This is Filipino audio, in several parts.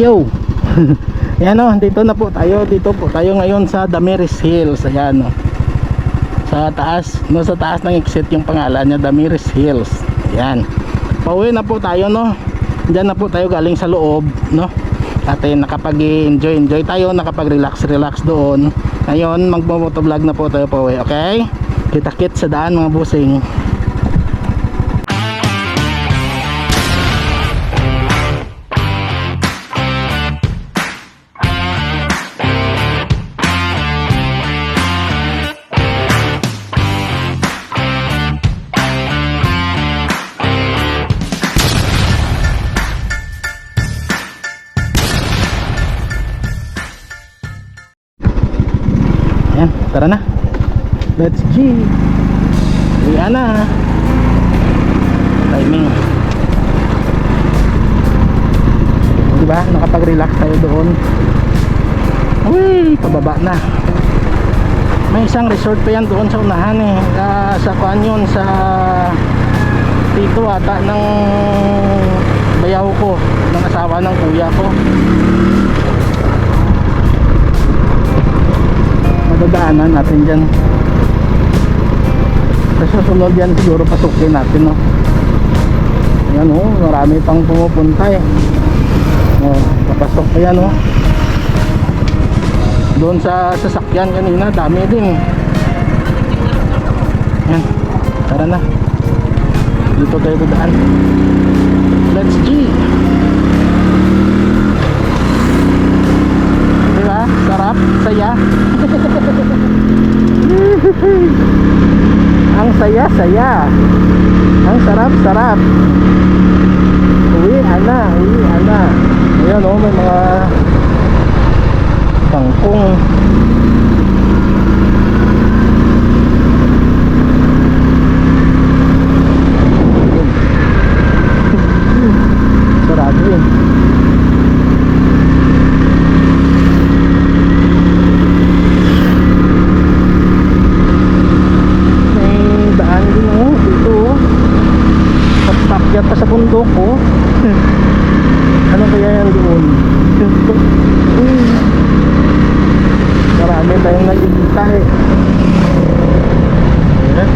Yo! Ayan o, dito na po tayo. Dito po tayo ngayon sa Damiris Hills. Ayan o. Sa taas, no, sa taas ng exit yung pangalan niya, Damiris Hills. Ayan. Pauwi na po tayo no. Diyan na po tayo galing sa loob, no. At eh, nakapag-enjoy enjoy tayo, nakapag-relax relax doon. Ngayon, magmo-motovlog na po tayo pauwi, okay? Kita-kit sa daan mga busing. Ayan, tara na. Let's G. Uwi na. Timing. Diba? Nakapag-relax tayo doon. Uy, pababa na. May isang resort pa yan doon sa unahan eh. Ah, sa kuan sa dito ata ng bayaw ko, ng asawa ng kuya ko. Madadaanan natin dyan. Sa susunod yan siguro pasukin natin no? Yan o marami pang pumupunta eh. O, papasok. Pa yan o doon sa sasakyan kanina dami din. Yan tara na. Dito tayo dadaan. Let's G diba sarap saya. Ang saya saya. Ang sarap sarap. Uwi ana uwi ana. Ayan o may mga kangkong sarado eh may daan din oh dito oh papakyat pa sa bundok oh ano kaya yan doon Uy. marami tayong nakikita eh Ayan.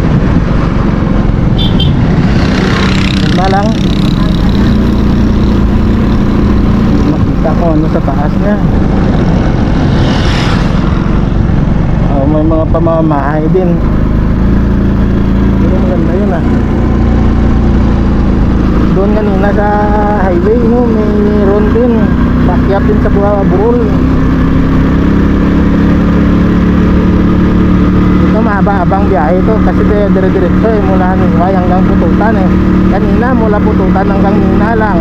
Yun na lang makita ko ano sa taas niya oh, pamamahay din. Pero maganda yun ah. Doon kanina sa highway no mayroon din. Pakyat din sa burol ito mahaba-habang biyahe ito kasi dire- dire-diretso eh mula Niway hanggang Pututan eh. Kanina mula Pututan hanggang Nina lang.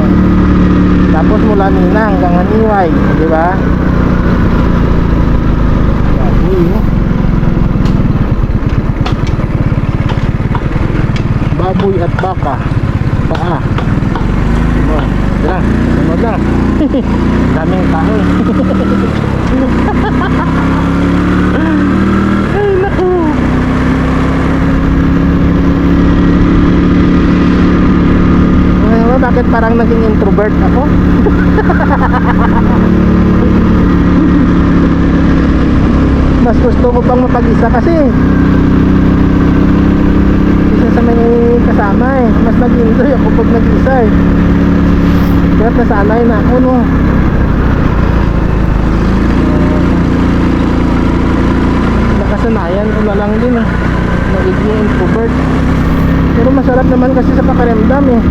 Tapos mula Nina hanggang Haniway di ba Baboy, no? Baboy at baka. Paa oh, yan sunod na. Daming tao ay naku. Ano, bakit parang naging introvert ako? mas gusto ko pang mapag-isa kasi isa sa may kasama eh mas nag-enjoy ako pag nag-isa eh. Kaya nasanay na ako no? Nakasanayan ko na lang din eh. Nagiging introvert. Pero masarap naman kasi sa pakiramdam eh.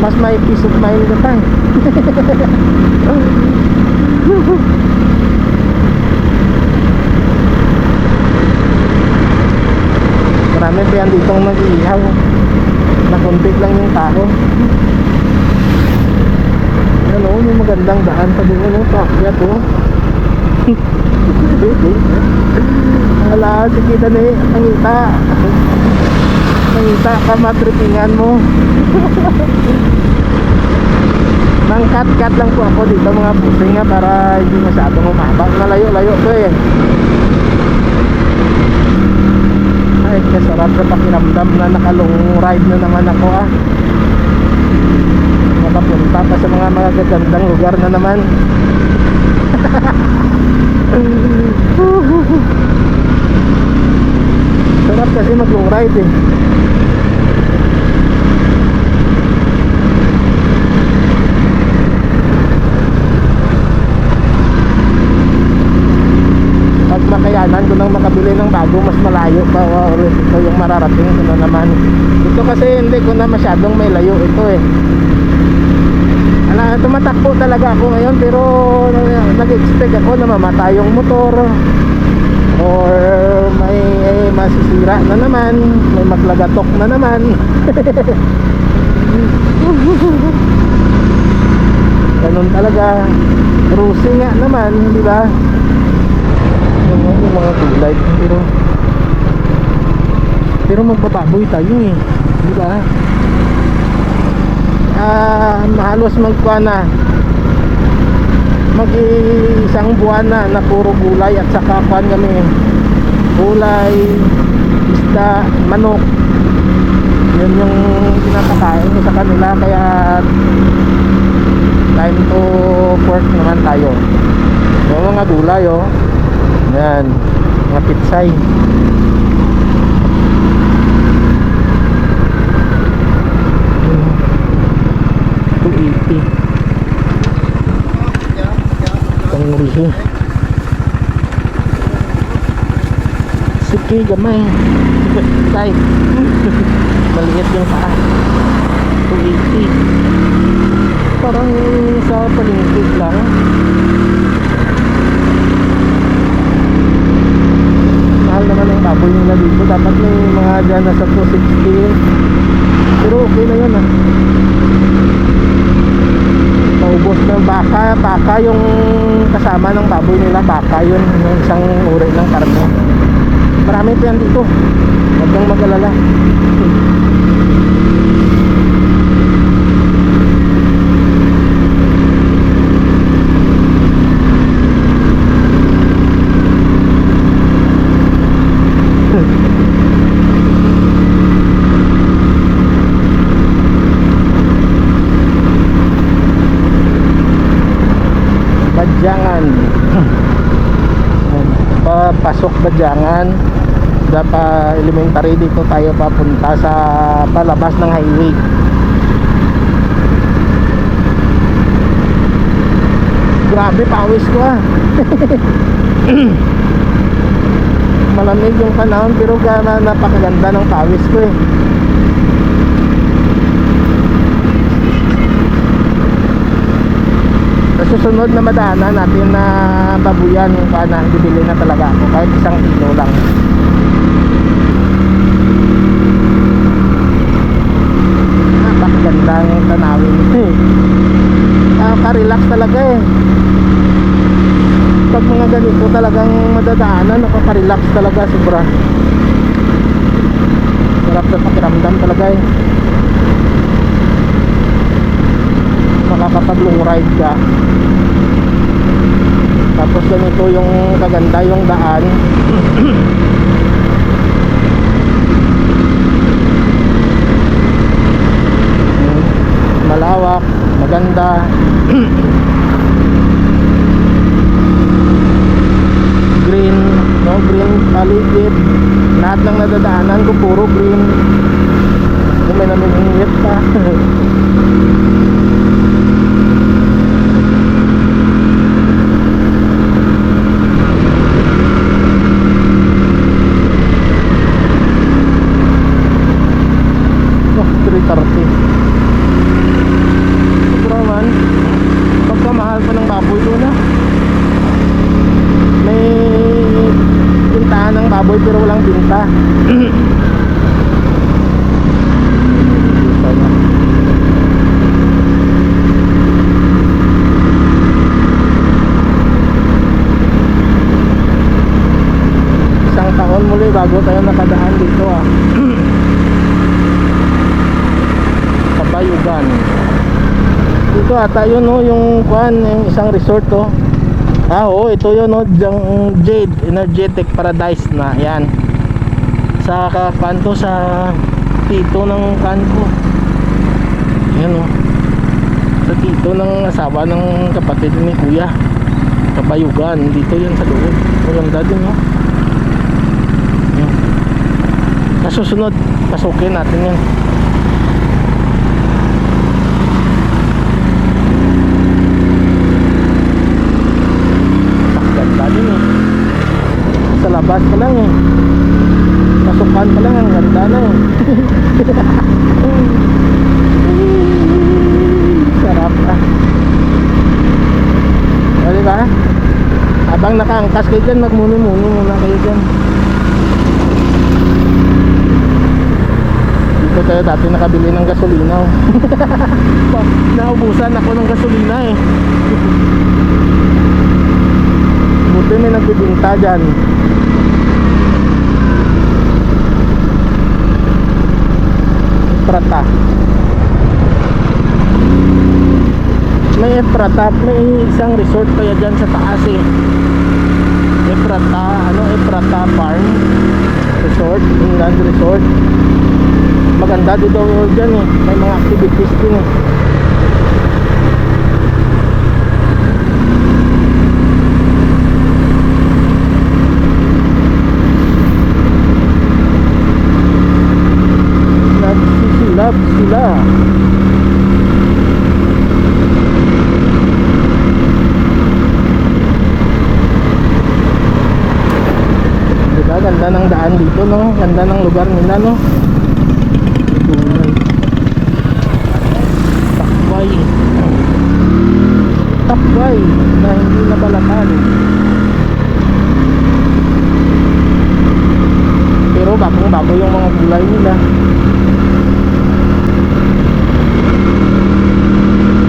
Mas may peace of mind ka pa eh. Marami pa yan ditong nag-iihaw nakunti lang yung tao. Ano may magandang daan pa din ano? Paakyat oh Ala, sige na eh, nangita Nangita ka matripingan mo. Nang cut-cut lang po ako dito mga pusing nga para hindi masyadong umaba Malayo-layo to eh Ay, kasarap na pakiramdam na nakalong ride na naman ako ah. Papunta pa sa mga magagandang lugar na naman. Sarap kasi mag long ride eh pag makayanan ko nang makabili ng bago mas malayo pa o ulit ito yung mararating ko na naman. Ito kasi hindi ko na masyadong may layo ito eh. Ala tumatakbo talaga ako ngayon pero nag-expect ako na mamatay yung motor. Or may eh, masisira na naman may maglagatok na naman. Ganun talaga. Cruising nga naman di ba mga gulay. Pero pero magbababoy tayo eh. Di ba? Ah halos magkuha mag isang buwan na na puro gulay at saka kuhan kami. Gulay isda manok. Yun yung pinapakain sa kanila kaya time to pork naman tayo. Yung mga gulay oh yan mga pitsay. Pangrihi. Sige, gamay. Tay. Maliit yung paa. 280. Parang sa palingkid lang. Mahal naman ang baboy nila dito. Dapat may mga dyan nasa 260. Pero okay na yun ah. Paubos ng baka. Baka yung kasama ng baboy nila. Baka yun. Yung isang uri ng karne. Marami pa yan dito. Huwag kang mag-alala. Badyangan. Papasok Badyangan. Dapa elementary dito tayo papunta sa palabas ng highway. Grabe pawis ko ah. Malamig yung panahon pero gana napakaganda ng pawis ko eh. Susunod na madaanan natin na babuyan pa na bibili na talaga ako kahit isang kilo lang. Napakaganda yung tanawin eh. Nakaka-relax talaga eh. Pag mga ganito talagang madadaanan, nakaka-relax talaga sobra. Sarap na pakiramdam talaga eh. Makakapag long ride ka. Tapos ganito yung kaganda yung daan. Malawak maganda. Green no green paligid. Lahat ng nadadaanan ko puro green. May namimingwit pa Oh, 330. Sobra man. Pagkamahal pa ng baboy doon ah. May baboy pero walang niya. Isang taon muli bago tayo nakadaan dito ah. Kabayugan. Dito ata yun no, yung kwan, yung isang resort to. Ah, oo, ito yun no, yung Jade Energetic Paradise na, yan. Sa kanto sa tito ng kanto. Yan oh. Sa dito ng asawa ng kapatid ni Kuya. Kabayugan. Dito yan sa loob. Maganda din, no? Yan. Sa susunod, pasukin natin yan. Ang ganda din eh. Labas pa lang eh. Pasukan pa lang, ang ganda na eh. Sarap ah. O, diba? Habang nakaangkas kayo dyan, magmuni-muni muna kayo dyan. Dito tayo dati nakabili ng gasolina. oh. Naubusan ako ng gasolina eh. Buti may nagbibinta dyan. Prata. May Efrata, may isang resort kaya dyan sa taas eh. Efrata, ano Efrata Farm Resort, inland resort. Maganda dito dyan eh. May mga activities din eh. Nagsisilab sila. Diba? Ganda ng daan dito, no? Ganda ng lugar nila, no? Takbay. Takbay na hindi nabalatan. Pero bagong bago yung mga gulay nila.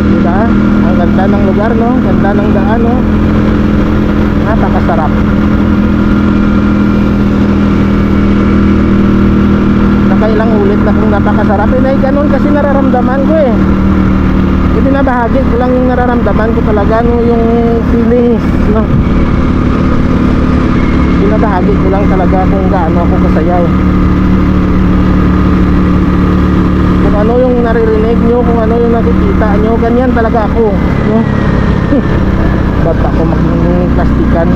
Diba? Ang ganda ng lugar, no? Ganda ng daan, no? Napakasarap. Nakailang ulit na kung napakasarap. Eh, ganun kasi nararamdaman ko eh. Ibinabahagi ko lang yung nararamdaman ko talaga no, yung feelings no. Binabahagi ko lang talaga kung gaano ako kasaya eh kung ano yung naririnig nyo kung ano yung nakikita nyo ganyan talaga ako no. Ba't ako maging plastikan?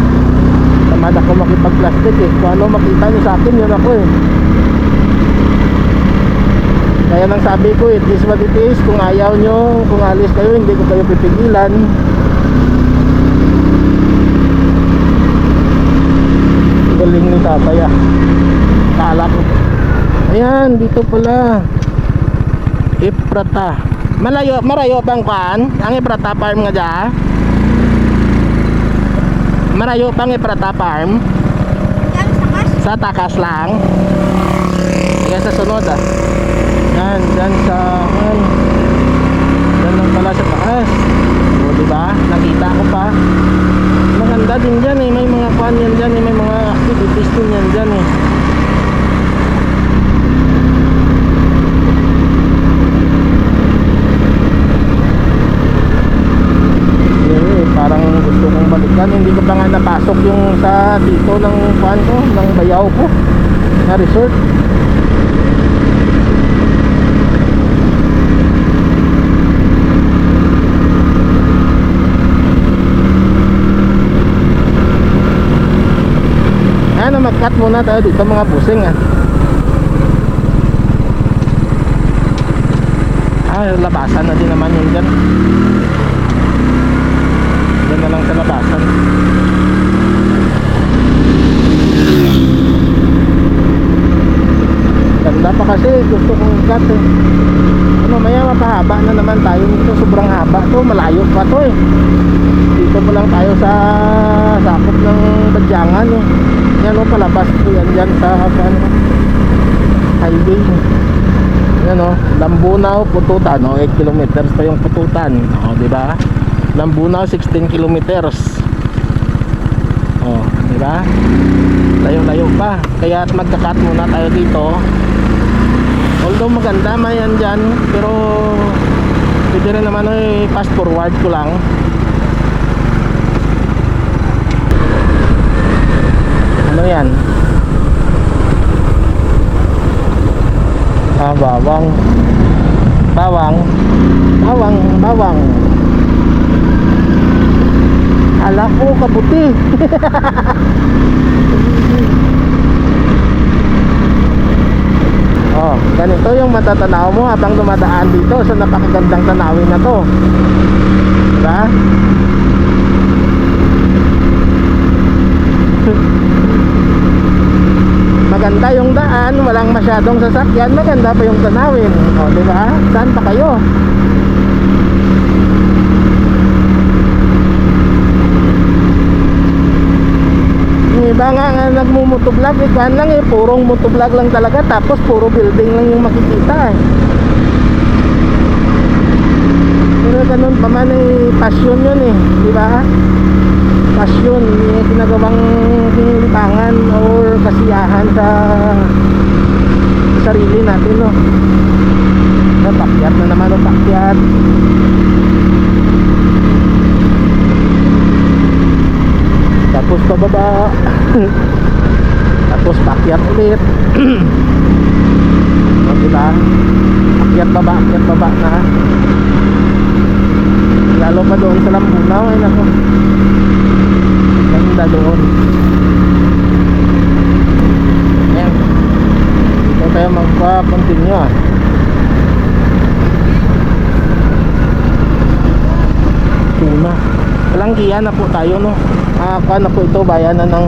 Tamad ako makipag-plastic eh. Kung ano makita nyo sa akin yun ako eh kaya nang sabi ko, it is what it is. Kung ayaw nyo, kung alis kayo, hindi ko kayo pipigilan. Galing ni tatay ah. Kala ko. Ayan, dito pala. Iprata. Malayo, marayo bang kan? Ang Iprata Farm nga dya? Marayo bang Iprata Farm? Sa takas lang. Kaya sa sunod ah. Yan, dyan sa yan. Yan lang pala sa taas. O, di ba? Nakita ko pa. Maganda din dyan eh. May mga kwan yan dyan eh. May mga activities din yan dyan eh. Eh, parang gusto kong balikan. Hindi ko pa nga napasok yung sa dito ng kwan ko, ng bayaw ko na resort. Mag-cut muna tayo dito mga busing ah. Ah, labasan na din naman yun dyan. Dyan na lang sa labasan. Ganda pa kasi, gusto kong cut eh. Ano, maya mapahaba na naman tayo nito. Sobrang haba to, malayo pa to eh. Dito pa lang tayo sa sakop ng Badyangan eh. Yan o, palabas po yan dyan sa ano, highway. Yan o, Lambunaw, Pututan. O, 8 kilometers pa yung Pututan. O, di ba? Lambunaw, 16 kilometers. O, di ba? Layo-layo pa. Kaya magka-cut muna tayo dito. Although maganda man yan dyan, pero pwede rin naman eh, fast forward ko lang. Ano yan? Ah, bawang. Bawang. Bawang, bawang. Ala ko, kabuti. oh, ganito yung matatanaw mo habang dumadaan dito sa napakagandang tanawin na to. Diba? maganda yung daan, walang masyadong sasakyan, maganda pa yung tanawin. O, di ba? Saan pa kayo? Iba nga nga nagmumutoblog, ikuan lang eh, purong motovlog lang talaga, tapos puro building lang yung makikita eh. Pero ganun pa man eh, passion yun eh, di ba? Pasyon, yung ginagawang libangan or kasiyahan sa sarili natin, no? Napakyat na naman, napakyat. Tapos pababa. Tapos pakyat ulit. o, diba? Akyat baba, akyat baba na. Lalo pa doon sa Lambunaw, ay nako ganda doon. Yan dito tayo magpa-continue ah. Tuna. Palanggiya na po tayo no? Ah, na po ito bayan na ng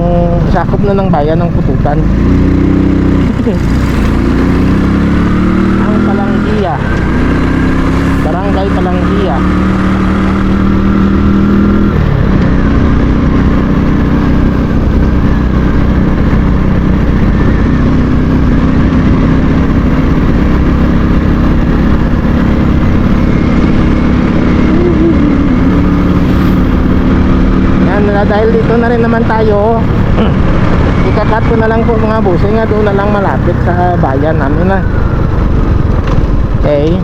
sakop na ng bayan ng putukan ang Palanggiya Barangay Palanggiya Yan, na dahil dito na rin naman tayo Ikakat ko na lang po mga busay nga doon na lang malapit sa bayan. Namin na? Okay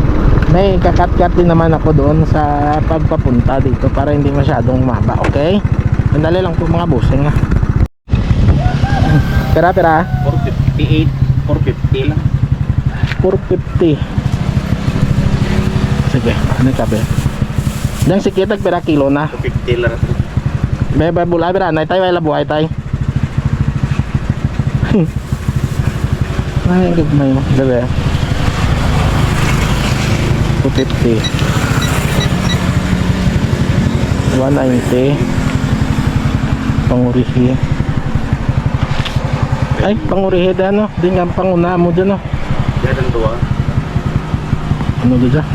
May ikakat-kat din naman ako doon sa pagpapunta dito para hindi masyadong maba Okay? Mandali lang po mga busay nga. Pera pera 458, 450 lang. 450 Sige, ano ka be? Dang sikitag pera kilo na. 250 lang. May babula bira, nay tayo ay labuhay tay. Ay, gagmay mo. Gabi. 250. 190. Pangurihi. Ay, pangurihi da no. Di nga panguna mo dyan no. Yan ang dua. Ano dyan?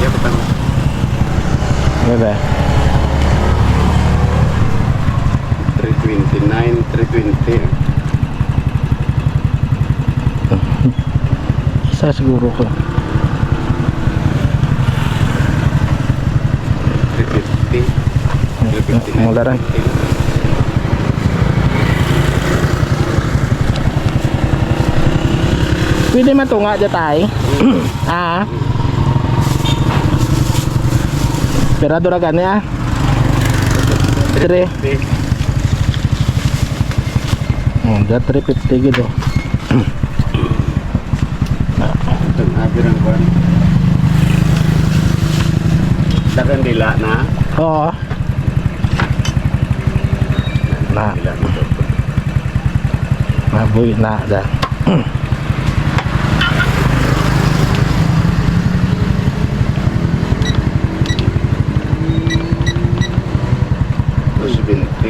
Yan patang. Gabi. 329, 320. Isa siguro ko. 350. 359. Ang laran. Pwede matunga dyan tayo. ah. Pero duragan niya. 3. 350. Hmm, dyan 350 gitu. Itong abirang ko. Dakan dila na. Oo. Na, mabuy na 20.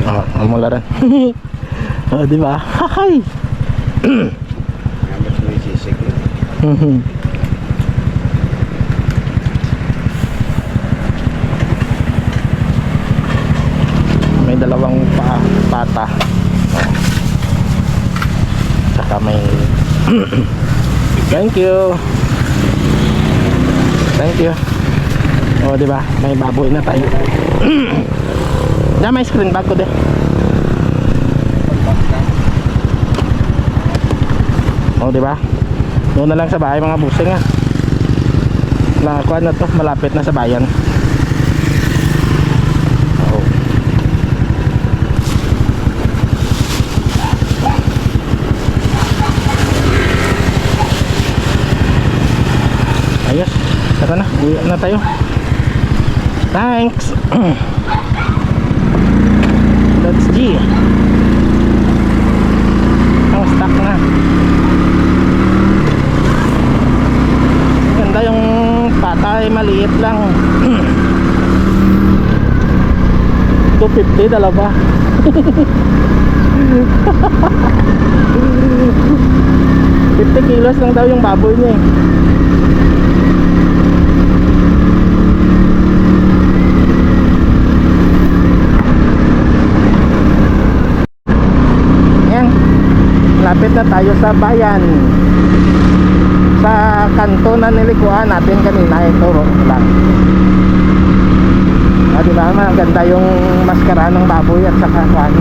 Ah, ang mularan. oh, di ba? Hay. Mhm. may dalawang pa pata. Saka may thank you. Thank you. Oh di ba? May baboy na tayo. Na may screen bag ko de oh di ba doon na lang sa bahay mga busing ah Nakakuha na to, malapit na sa bayan. Oh. Ayos, tara na. tayo. Thanks. That's G. Ang stock na. Ganda yung patay, maliit lang. 250 dalawa. Fifty kilos lang daw yung baboy niya eh. Yan. Lapit na tayo sa bayan. Sa kanto na nilikuan natin kanina ito lang. Ah, di ba? Maganda yung maskara ng baboy at saka kwan.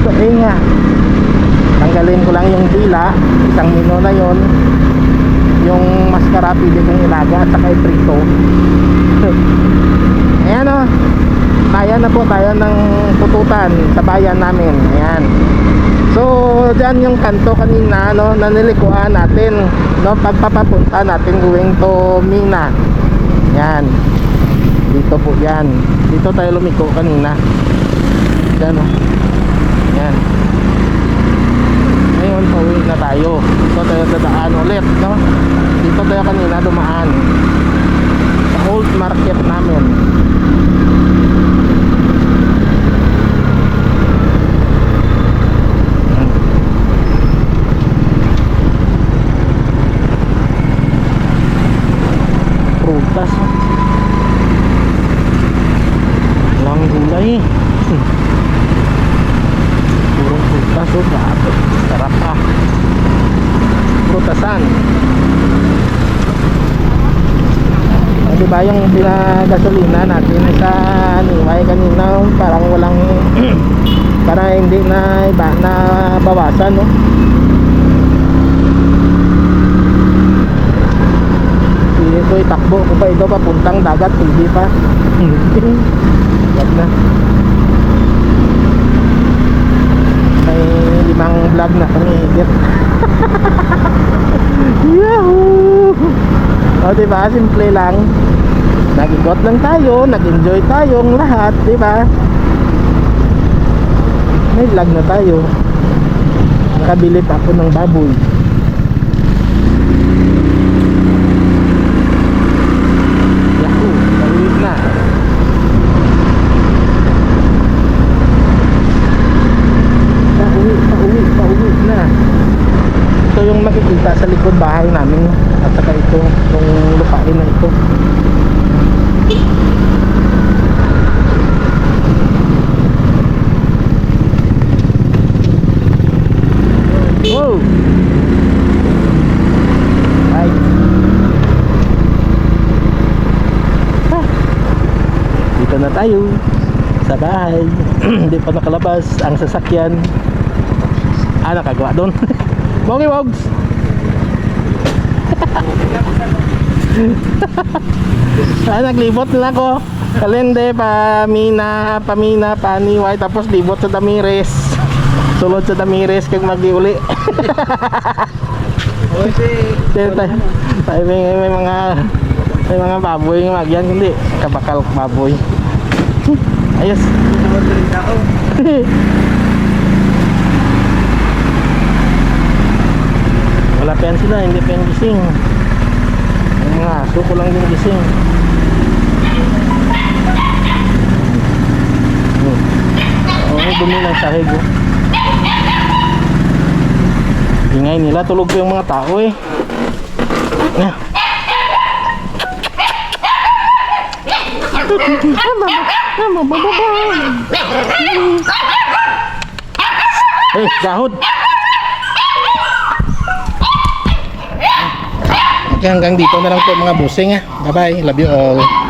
so, ayun nga. Tanggalin ko lang yung dila. Isang mino na yon Yung maskara pili kong ilaga at saka iprito. Ayan o. Bayan na po tayo ng pututan sa bayan namin. Ayan. So, dyan yung kanto kanina, no, na nilikuan natin, no, pagpapapunta natin going to Mina. Yan. Dito po yan. Dito tayo lumiko kanina. Dyan, no. Yan. Ngayon, pauwi na tayo. Dito tayo dadaan ulit, no. Dito tayo kanina dumaan. Sa old market namin. Prutas oh. walang gulay. Purong prutas oh grabe. Sarap ah prutasan. Ah, diba yung pinagasolina natin sa Niway kanina oh, parang walang para hindi na iba na bawasan no? Hindi ko itakbo ko pa ito papuntang dagat hindi pa. Wag na. May limang vlog na kami edit yahoo! O diba? Simple lang. Nag-ikot lang tayo nag-enjoy tayong lahat diba? May vlog na tayo. Nakabili pa ako ng baboy Yahoo! Pauwi na. Pauwi, pauwi, pauwi na. Ito yung makikita sa likod bahay namin. At saka ito, yung lupain na ito. Wow! Right. Dito na tayo sa bahay. Hindi pa nakalabas ang sasakyan. Ah, nakagawa doon. Bongi Wogs! Ah, naglibot na ako. Kalende, pamina, pamina, paniway, tapos libot sa Damires. Sulod sa Damires kag magiuli. Tayo, tayo, may, may mga may mga baboy nga magyan kundi kabakal baboy. Ayos. Wala pa yan sila, hindi pa yan gising. Yung mga aso ko lang din gising. Hmm. Oo, dumi ng sahig oh. Ingay nila, tulog pa yung mga tao eh. Yeah. Eh, dahod. Hanggang dito na lang po mga busing. ah. Bye-bye. Love you all.